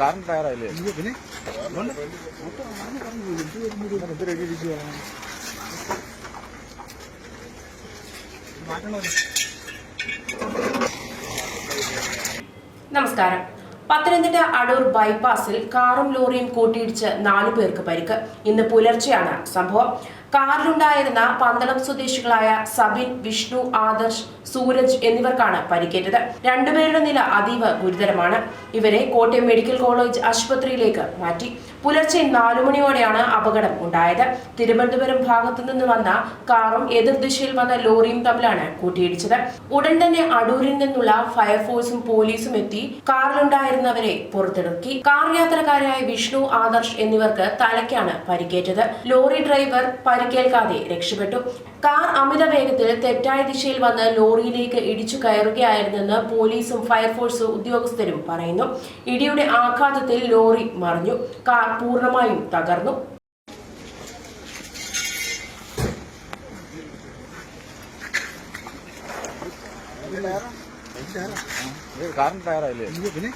കാറിന് ടയറായില്ലേ പിന്നെ നമസ്കാരം. പത്തനംതിട്ട അടൂർ ബൈപ്പാസിൽ കാറും ലോറിയും കൂട്ടിയിടിച്ച് നാലു പേർക്ക് പരിക്ക്. ഇന്ന് പുലർച്ചെയാണ് സംഭവം. കാറിലുണ്ടായിരുന്ന പന്തളം സ്വദേശികളായ സബിൻ വിഷ്ണു ആദർശ് സൂരജ് എന്നിവർക്കാണ് പരിക്കേറ്റത്. രണ്ടുപേരുടെ നില അതീവ ഗുരുതരമാണ്. ഇവരെ കോട്ടയം മെഡിക്കൽ കോളേജ് ആശുപത്രിയിലേക്ക് മാറ്റി. പുലർച്ചെ നാലു മണിയോടെയാണ് അപകടം ഉണ്ടായത്. തിരുവനന്തപുരം ഭാഗത്തു നിന്ന് വന്ന കാറും എതിർദിശയിൽ വന്ന ലോറിയും തമ്മിലാണ് കൂട്ടിയിടിച്ചത്. ഉടൻ തന്നെ അടൂരിൽ നിന്നുള്ള ഫയർഫോഴ്സും പോലീസും എത്തി കാറിലുണ്ടായിരുന്നവരെ പുറത്തിറക്കി. കാർ യാത്രക്കാരായ വിഷ്ണു ആദർശ് എന്നിവർക്ക് തലയ്ക്കാണ് പരിക്കേറ്റത്. ലോറി ഡ്രൈവർ പരിക്കേൽക്കാതെ രക്ഷപ്പെട്ടു കാർ അമിത വേഗത്തിൽ തെറ്റായ ദിശയിൽ വന്ന് ലോറിയിലേക്ക് ഇടിച്ചു കയറുകയായിരുന്നെന്ന് പോലീസും ഫയർഫോഴ്സും ഉദ്യോഗസ്ഥരും പറയുന്നു ഇടിയുടെ ആഘാതത്തിൽ ലോറി മറിഞ്ഞു കാർ പൂർണമായും തകർന്നു കാരണം ടയറായില്ലേ പിന്നെ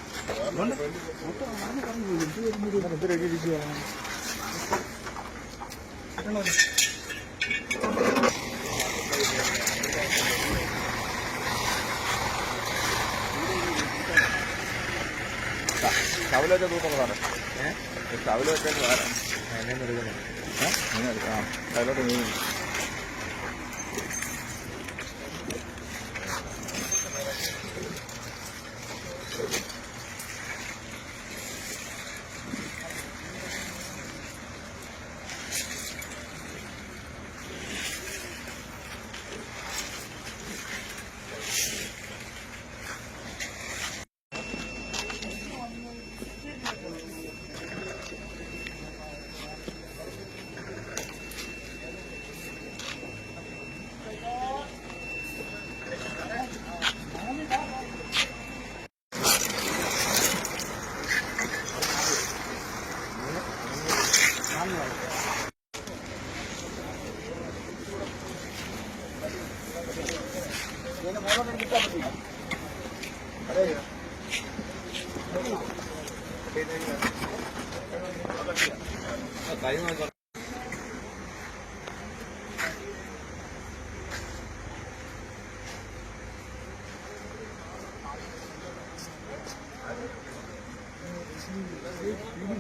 വെച്ചാൽ തൂക്കുന്നതാണ് വെച്ചാൽ വേറെ. എന്നെ എടുക്കണം? ഏഹ് നീ എടുക്കാം.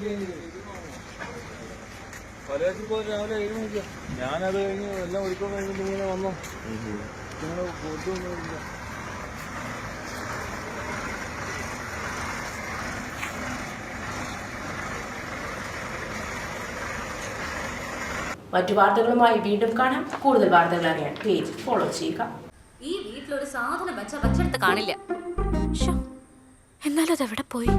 이게 നീ പലചരക്ക് രാവിലെ ഏഴ് മണിക്ക് ഞാനത് കഴിഞ്ഞ് എല്ലാം ഒരുക്കം കഴിഞ്ഞിട്ട് ഇങ്ങനെ വന്നു. നിങ്ങൾ കൊടുത്തൊന്നുമില്ല മറ്റു വാർത്തകളുമായി വീണ്ടും കാണാം. കൂടുതൽ വാർത്തകൾ അറിയാൻ പേജ് ഫോളോ ചെയ്യുക. ഈ വീട്ടിലൊരു സാധനം വെച്ച വെച്ചെടുത്ത് കാണില്ല. എന്നാലത് എന്നാലും അതെവിടെ പോയി?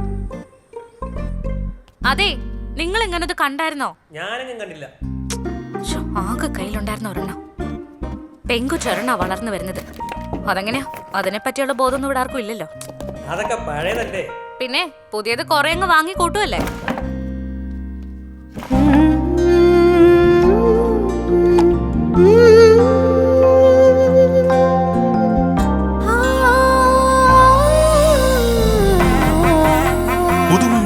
അതെ നിങ്ങൾ എങ്ങനെ ഇത് കണ്ടായിരുന്നോ? ഞാനെങ്ങും കണ്ടില്ല. ശ്ശോ, ആകെ കയ്യിലുണ്ടായിരുന്ന ഒരെണ്ണം. പെങ്കുച്ചൊരെണ്ണ വളർന്നു വരുന്നത്. അതെങ്ങനെയാ? അതിനെ പറ്റിയുള്ള ബോധമൊന്നും ഇവിടെ ആർക്കും ഇല്ലല്ലോ. അതൊക്കെ പഴയതല്ലേ? പിന്നെ പുതിയത് കുറെ അങ്ങ് വാങ്ങി കൂട്ടുമല്ലേ